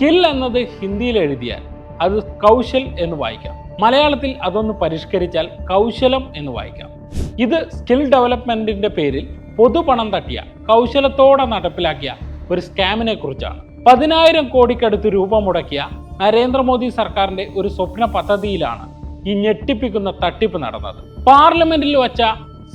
Skill എന്നത് ഹിന്ദിയിൽ എഴുതിയാൽ അത് കൗശൽ എന്ന് വായിക്കാം. മലയാളത്തിൽ അതൊന്ന് പരിഷ്കരിച്ചാൽ കൗശലം എന്ന് വായിക്കാം. ഇത് സ്കിൽ ഡെവലപ്മെന്റിന്റെ പേരിൽ പൊതുപണം തട്ടിയ കൗശലത്തോടെ നടപ്പിലാക്കിയ ഒരു സ്കാമിനെ കുറിച്ചാണ്. പതിനായിരം കോടിക്കടുത്ത് രൂപ മുടക്കിയ നരേന്ദ്രമോദി സർക്കാരിന്റെ ഒരു സ്വപ്ന പദ്ധതിയിലാണ് ഈ ഞെട്ടിപ്പിക്കുന്ന തട്ടിപ്പ് നടന്നത്. പാർലമെന്റിൽ വച്ച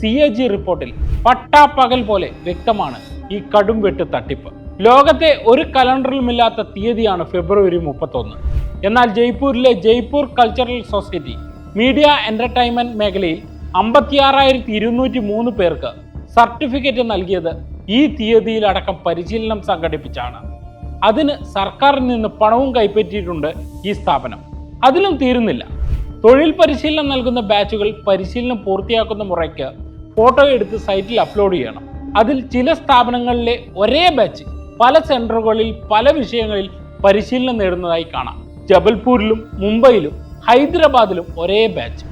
സി എ ജി റിപ്പോർട്ടിൽ പട്ടാപ്പകൽ പോലെ വ്യക്തമാണ് ഈ കടും വെട്ട് തട്ടിപ്പ്. ലോകത്തെ ഒരു കലണ്ടറിലുമില്ലാത്ത തീയതിയാണ് ഫെബ്രുവരി മുപ്പത്തൊന്ന്. എന്നാൽ ജയ്പൂരിലെ Jaipur cultural society media entertainment മേഖലയിൽ അമ്പത്തിയാറായിരത്തി ഇരുന്നൂറ്റി മൂന്ന് പേർക്ക് സർട്ടിഫിക്കറ്റ് നൽകിയത് ഈ തീയതിയിലടക്കം പരിശീലനം സംഘടിപ്പിച്ചാണ്. അതിന് സർക്കാരിൽ നിന്ന് പണവും കൈപ്പറ്റിയിട്ടുണ്ട് ഈ സ്ഥാപനം. അതിലും തീരുന്നില്ല. തൊഴിൽ പരിശീലനം നൽകുന്ന ബാച്ചുകൾ പരിശീലനം പൂർത്തിയാക്കുന്ന മുറയ്ക്ക് ഫോട്ടോ എടുത്ത് സൈറ്റിൽ അപ്ലോഡ് ചെയ്യണം. അതിൽ ചില സ്ഥാപനങ്ങളിലെ ഒരേ ബാച്ച് പല സെന്ററുകളിൽ പല വിഷയങ്ങളിൽ പരിശീലനം നേടുന്നതായി കാണാം. ജബൽപൂരിലും മുംബൈയിലും ഹൈദരാബാദിലും ഒരേ ബാച്ച്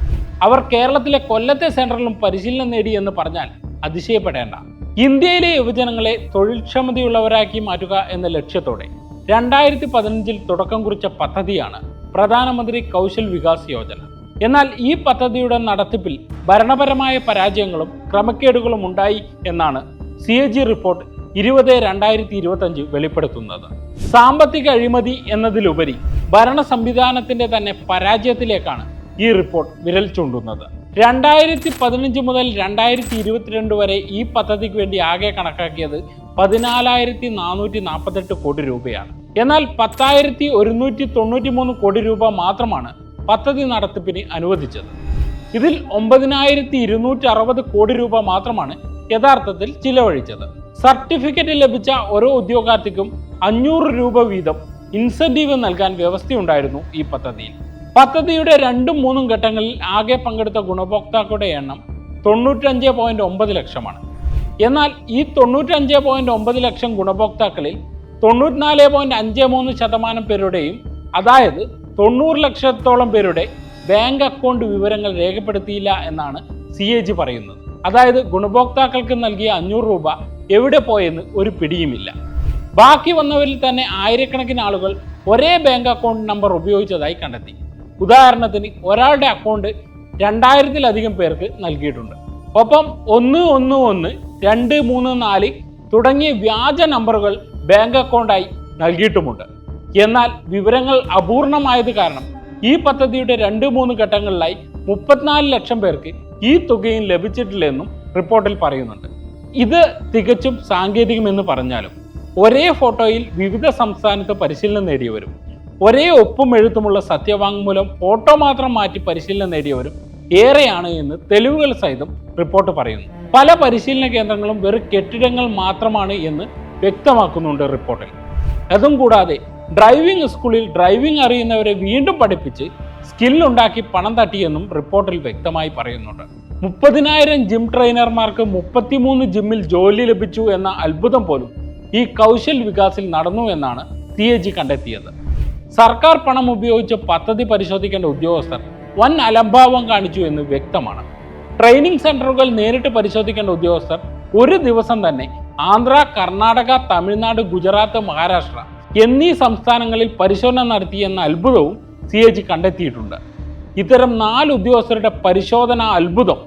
അവർ കേരളത്തിലെ കൊല്ലത്തെ സെന്ററിലും പരിശീലനം നേടി എന്ന് പറഞ്ഞാൽ അതിശയപ്പെടേണ്ട. ഇന്ത്യയിലെ യുവജനങ്ങളെ തൊഴിൽക്ഷമതയുള്ളവരാക്കി മാറ്റുക എന്ന ലക്ഷ്യത്തോടെ രണ്ടായിരത്തി പതിനഞ്ചിൽ തുടക്കം കുറിച്ച പദ്ധതിയാണ് പ്രധാനമന്ത്രി കൗശൽ വികാസ് യോജന. എന്നാൽ ഈ പദ്ധതിയുടെ നടത്തിപ്പിൽ ഭരണപരമായ പരാജയങ്ങളും ക്രമക്കേടുകളും ഉണ്ടായി എന്നാണ് സി റിപ്പോർട്ട് ഇരുപത് രണ്ടായിരത്തി ഇരുപത്തഞ്ച് വെളിപ്പെടുത്തുന്നത്. സാമ്പത്തിക അഴിമതി എന്നതിലുപരി ഭരണ സംവിധാനത്തിന്റെ തന്നെ പരാജയത്തിലേക്കാണ് ഈ റിപ്പോർട്ട് വിരൽ ചൂണ്ടുന്നത്. രണ്ടായിരത്തി പതിനഞ്ച് മുതൽ രണ്ടായിരത്തി ഇരുപത്തിരണ്ട് വരെ ഈ പദ്ധതിക്ക് വേണ്ടി ആകെ കണക്കാക്കിയത് പതിനാലായിരത്തി നാനൂറ്റി നാൽപ്പത്തെട്ട് കോടി രൂപയാണ്. എന്നാൽ പത്തായിരത്തി ഒരുന്നൂറ്റി തൊണ്ണൂറ്റി മൂന്ന് കോടി രൂപ മാത്രമാണ് പദ്ധതി നടത്തിപ്പിന് അനുവദിച്ചത്. ഇതിൽ ഒമ്പതിനായിരത്തി ഇരുന്നൂറ്റി അറുപത് കോടി രൂപ മാത്രമാണ് യഥാർത്ഥത്തിൽ ചിലവഴിച്ചത്. സർട്ടിഫിക്കറ്റ് ലഭിച്ച ഓരോ ഉദ്യോഗാർത്ഥിക്കും അഞ്ഞൂറ് രൂപ വീതം ഇൻസെന്റീവ് നൽകാൻ വ്യവസ്ഥയുണ്ടായിരുന്നു ഈ പദ്ധതിയിൽ. പദ്ധതിയുടെ രണ്ടും മൂന്നും ഘട്ടങ്ങളിൽ ആകെ പങ്കെടുത്ത ഗുണഭോക്താക്കളുടെ എണ്ണം തൊണ്ണൂറ്റഞ്ച് പോയിന്റ് ഒമ്പത് ലക്ഷമാണ്. എന്നാൽ ഈ തൊണ്ണൂറ്റഞ്ച് പോയിന്റ് ഒമ്പത് ലക്ഷം ഗുണഭോക്താക്കളിൽ തൊണ്ണൂറ്റിനാല് പോയിന്റ് അഞ്ച് മൂന്ന് ശതമാനം പേരുടെയും അതായത് തൊണ്ണൂറ് ലക്ഷത്തോളം പേരുടെ ബാങ്ക് അക്കൗണ്ട് വിവരങ്ങൾ രേഖപ്പെടുത്തിയില്ല എന്നാണ് സി എ ജി പറയുന്നത്. അതായത് ഗുണഭോക്താക്കൾക്ക് നൽകിയ അഞ്ഞൂറ് രൂപ എവിടെ പോയെന്ന് ഒരു പിടിയുമില്ല. ബാക്കി വന്നവരിൽ തന്നെ ആയിരക്കണക്കിന് ആളുകൾ ഒരേ ബാങ്ക് അക്കൗണ്ട് നമ്പർ ഉപയോഗിച്ചതായി കണ്ടെത്തി. ഉദാഹരണത്തിന് ഒരാളുടെ അക്കൗണ്ട് രണ്ടായിരത്തിലധികം പേർക്ക് നൽകിയിട്ടുണ്ട്. ഒപ്പം ഒന്ന് ഒന്ന് ഒന്ന് രണ്ട് മൂന്ന് നാല് തുടങ്ങിയ വ്യാജ നമ്പറുകൾ ബാങ്ക് അക്കൗണ്ടായി നൽകിയിട്ടുമുണ്ട്. എന്നാൽ വിവരങ്ങൾ അപൂർണമായത് കാരണം ഈ പദ്ധതിയുടെ രണ്ട് മൂന്ന് ഘട്ടങ്ങളിലായി മുപ്പത്തിനാല് ലക്ഷം പേർക്ക് ഈ തുകയും ലഭിച്ചിട്ടില്ലെന്നും റിപ്പോർട്ടിൽ പറയുന്നുണ്ട്. ഇത് തികച്ചും സാങ്കേതികമെന്ന് പറഞ്ഞാലും ഒരേ ഫോട്ടോയിൽ വിവിധ സംസ്ഥാനത്ത് പരിശീലനം നേടിയവരും ഒരേ ഒപ്പും എഴുത്തുമുള്ള സത്യവാങ്മൂലം ഫോട്ടോ മാത്രം മാറ്റി പരിശീലനം നേടിയവരും ഏറെയാണ് എന്ന് തെളിവുകൾ സഹിതം റിപ്പോർട്ട് പറയുന്നു. പല പരിശീലന കേന്ദ്രങ്ങളും വെറും കെട്ടിടങ്ങൾ മാത്രമാണ് എന്ന് വ്യക്തമാക്കുന്നുണ്ട് റിപ്പോർട്ടിൽ. അതും കൂടാതെ ഡ്രൈവിംഗ് സ്കൂളിൽ ഡ്രൈവിംഗ് അറിയുന്നവരെ വീണ്ടും പഠിപ്പിച്ച് സ്കില്ലുണ്ടാക്കി പണം തട്ടിയെന്നും റിപ്പോർട്ടിൽ വ്യക്തമായി പറയുന്നുണ്ട്. മുപ്പതിനായിരം ജിം ട്രെയിനർമാർക്ക് മുപ്പത്തിമൂന്ന് ജിമ്മിൽ ജോലി ലഭിച്ചു എന്ന അത്ഭുതം പോലും ഈ കൗശൽ വികാസിൽ നടന്നു എന്നാണ് സി എ ജി കണ്ടെത്തിയത്. സർക്കാർ പണം ഉപയോഗിച്ച് പദ്ധതി പരിശോധിക്കേണ്ട ഉദ്യോഗസ്ഥർ വൻ അലംഭാവം കാണിച്ചു എന്ന് വ്യക്തമാണ്. ട്രെയിനിങ് സെന്ററുകൾ നേരിട്ട് പരിശോധിക്കേണ്ട ഉദ്യോഗസ്ഥർ ഒരു ദിവസം തന്നെ ആന്ധ്ര കർണാടക തമിഴ്നാട് ഗുജറാത്ത് മഹാരാഷ്ട്ര എന്നീ സംസ്ഥാനങ്ങളിൽ പരിശോധന നടത്തിയെന്ന അത്ഭുതവും സി എ ജി കണ്ടെത്തിയിട്ടുണ്ട്. ഇത്തരം നാല് ഉദ്യോഗസ്ഥരുടെ പരിശോധന അത്ഭുതം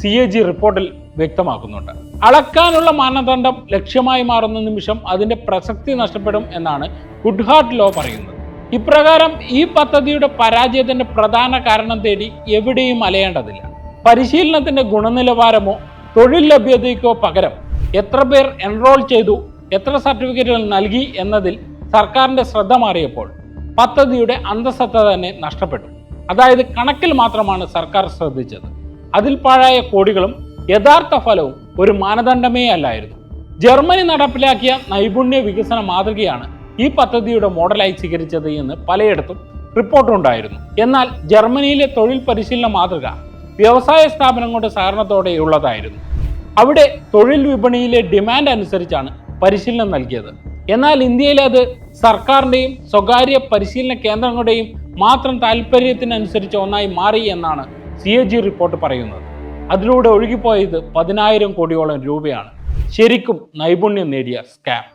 സി എ ജി റിപ്പോർട്ടിൽ വ്യക്തമാക്കുന്നുണ്ട്. അളക്കാനുള്ള മാനദണ്ഡം ലക്ഷ്യമായി മാറുന്ന നിമിഷം അതിന്റെ പ്രസക്തി നഷ്ടപ്പെടും എന്നാണ് ഗുഡ്ഹാർട്ട് ലോ പറയുന്നത്. ഇപ്രകാരം ഈ പദ്ധതിയുടെ പരാജയത്തിന്റെ പ്രധാന കാരണം തേടി എവിടെയും അലയേണ്ടതില്ല. പരിശീലനത്തിന്റെ ഗുണനിലവാരമോ തൊഴിൽ ലഭ്യതയ്ക്കോ പകരം എത്ര പേർ എൻറോൾ ചെയ്തു എത്ര സർട്ടിഫിക്കറ്റുകൾ നൽകി എന്നതിൽ സർക്കാരിന്റെ ശ്രദ്ധ മാറിയപ്പോൾ പദ്ധതിയുടെ അന്തസത്ത തന്നെ നഷ്ടപ്പെട്ടു. അതായത് കണക്കിൽ മാത്രമാണ് സർക്കാർ ശ്രദ്ധിച്ചത്. അതിൽ പാഴായ കോടികളും യഥാർത്ഥ ഫലവും ഒരു മാനദണ്ഡമേ അല്ലായിരുന്നു. ജർമ്മനി നടപ്പിലാക്കിയ നൈപുണ്യ വികസന മാതൃകയാണ് ഈ പദ്ധതിയുടെ മോഡലായി സ്വീകരിച്ചത് എന്ന് പലയിടത്തും റിപ്പോർട്ടുണ്ടായിരുന്നു എന്നാൽ ജർമ്മനിയിലെ തൊഴിൽ പരിശീലന മാതൃക വ്യവസായ സ്ഥാപനങ്ങളുടെ സഹകരണത്തോടെയുള്ളതായിരുന്നു അവിടെ തൊഴിൽ വിപണിയിലെ ഡിമാൻഡ് അനുസരിച്ചാണ് പരിശീലനം നൽകിയത്. എന്നാൽ ഇന്ത്യയിൽ അത് സർക്കാരിന്റെയും സ്വകാര്യ പരിശീലന കേന്ദ്രങ്ങളുടെയും മാത്രം താല്പര്യത്തിനനുസരിച്ച് ഒന്നായി മാറി എന്നാണ് സി എ ജി റിപ്പോർട്ട് പറയുന്നത്. അതിലൂടെ ഒഴുകിപ്പോയത് പതിനായിരം കോടിയോളം രൂപയാണ്. ശരിക്കും നൈപുണ്യം നേടിയ സ്കാം.